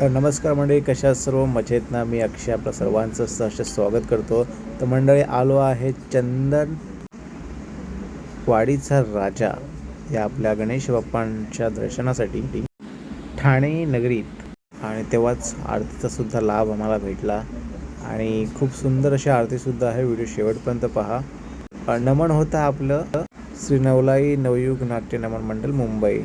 तर नमस्कार मंडळी कशा सर्व? मजेत ना? मी अक्षय आपलं सर्वांचं सहर्ष स्वागत करतो. तर मंडळी आलो आहे चंदन वाडीचा राजा या आपल्या गणेश बाप्पांच्या दर्शनासाठी. ठाणे नगरीत. आणि तेव्हाच आरतीचा सुद्धा लाभ आम्हाला भेटला. आणि खूप सुंदर अशी आरतीसुद्धा आहे. व्हिडिओ शेवटपर्यंत पहा. नमन होता आपलं. श्री नवलाई नवयुग नाट्य नमन मंडळ मुंबई.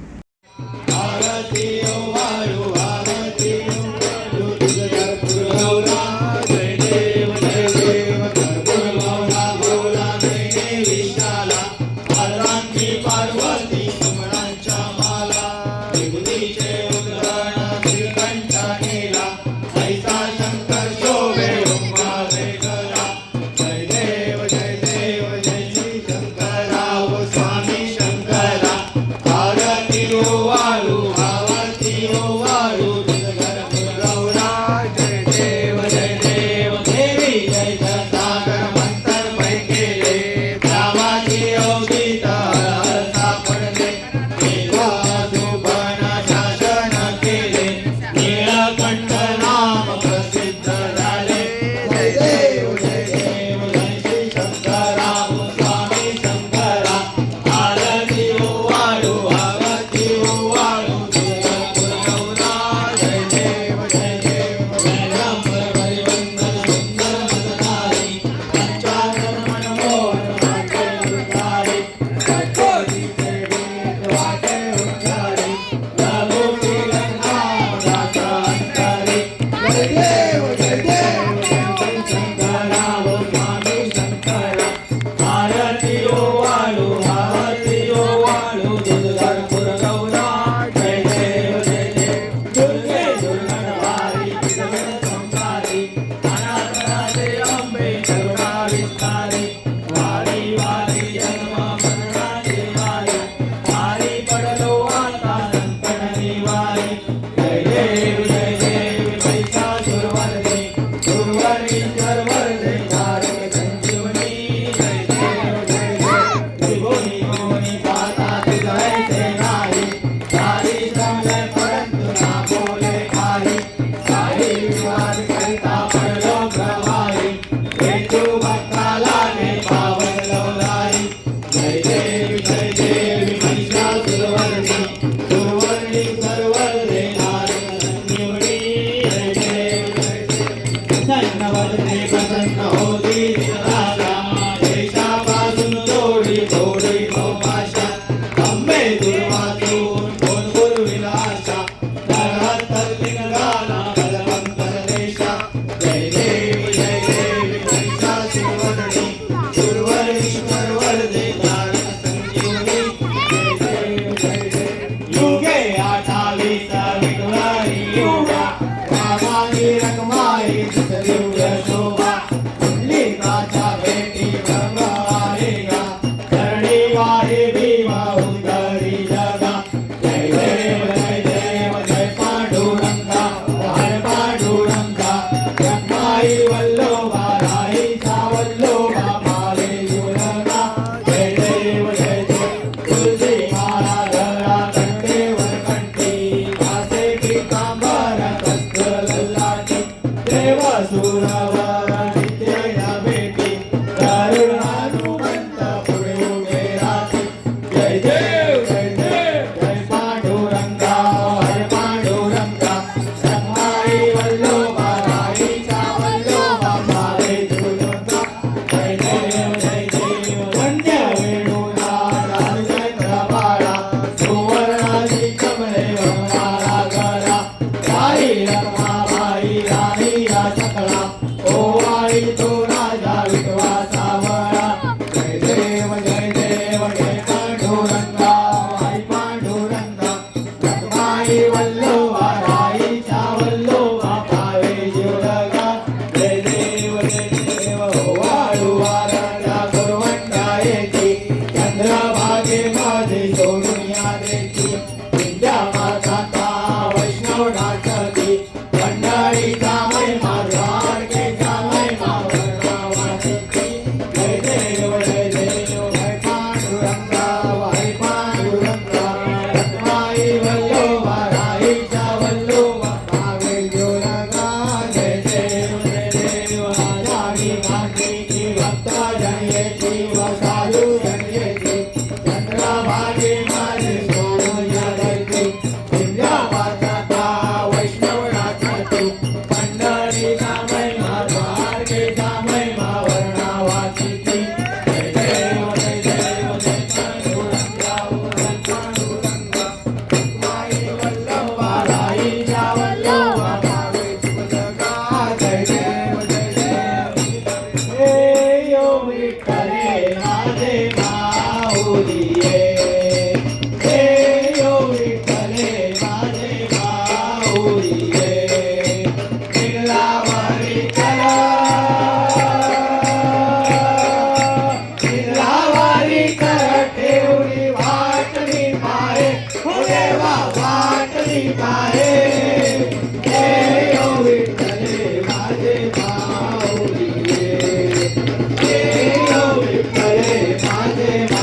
माझे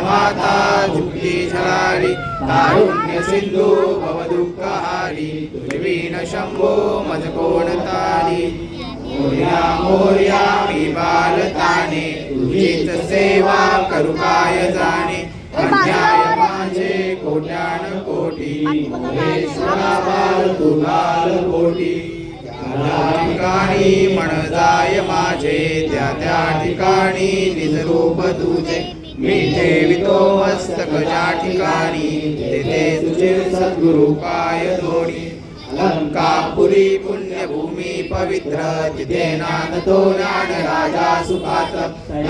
रवींद्र माता झुकली झलारी तारुण्य सिंधू भवदुःखहारी तुझवीन मोर्या मोर्या मी बालताने तुझीच सेवा करुकाय जाणे? अन्याय माझे कोट्यान कोटी मोरेश्वरा बाल तू कोटी. ठिकाणी मन जाय माझे त्या त्या ठिकाणी निज रूप तुझे. मी ठेवितो मस्तक ज्या ठिकाणी तेथे तुझे सद्गुरु पाय दोडी अलंकापुरी पुण्यभूमी पवित्र तिथे नानतो ज्ञान राजा सुखात.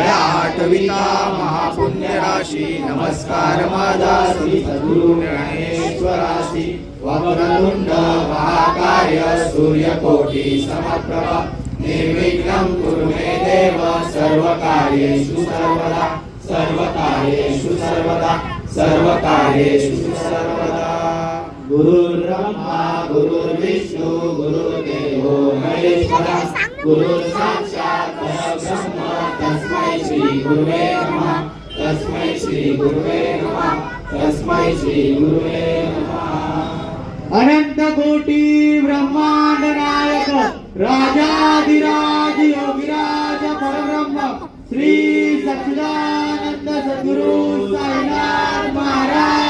आठविता महापुण्य राशी नमस्कार माझा श्री सद्गुरु ज्ञानेश्वरासी वक्रतुंड महाकाय सूर्यकोटी समप्रभा. निर्विघ्नं कुरु मे देव सर्वकार्येषु सर्वदा. सर्वकार्येषु सर्वदा सर्वकार्येषु सर्वदा। गुरुर्ब्रह्मा गुरुर्विष्णु गुरुर्देवो महेश्वरा गुरु परब्रह्म तस्मै श्री गुरुवे नमः तस्मै श्री गुरुवे नमः तस्मै श्री गुरुवे नमः। अनंत कोटी ब्रह्मांड नायक राजाधिराज योगिराज परब्रह्म श्री संत सद्गुरु साईनाथ महाराज.